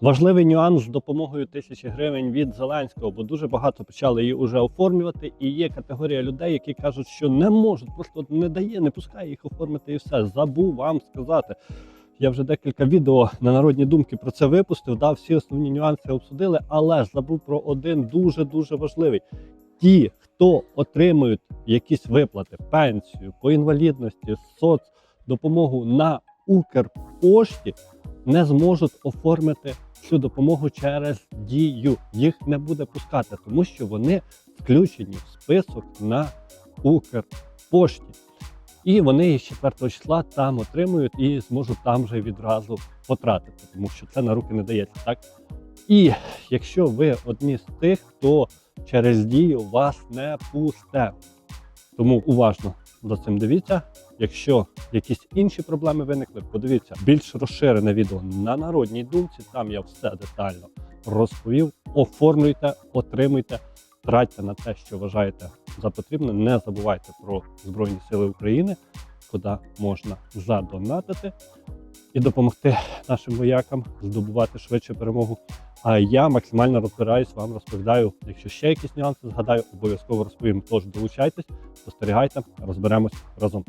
Важливий нюанс з допомогою тисячі гривень від Зеленського, бо дуже багато почали її вже оформлювати. І є категорія людей, які кажуть, що не можуть, просто не дає, не пускає їх оформити і все. Забув вам сказати. Я вже декілька відео на народні думки про це випустив. Да, всі основні нюанси обсудили, але забув про один дуже дуже важливий. Ті, хто отримують якісь виплати, пенсію по інвалідності, соцдопомогу на Укрпошті, не зможуть оформити цю допомогу через дію. Їх не буде пускати, тому що вони включені в список на Укрпошті. І вони їх 4 числа там отримують і зможуть там вже відразу потратити, тому що це на руки не дається, так? І якщо ви одні з тих, хто через дію вас не пусте. Тому уважно за цим дивіться. Якщо якісь інші проблеми виникли, подивіться більш розширене відео на народній думці. Там я все детально розповів. Оформлюйте, отримуйте, тратьте на те, що вважаєте за потрібне. Не забувайте про Збройні Сили України, куди можна задонатити і допомогти нашим воякам здобувати швидше перемогу. А я максимально розбираюсь, вам розповідаю. Якщо ще якісь нюанси згадаю, обов'язково розповім. Тож долучайтесь, спостерігайте, розберемось разом.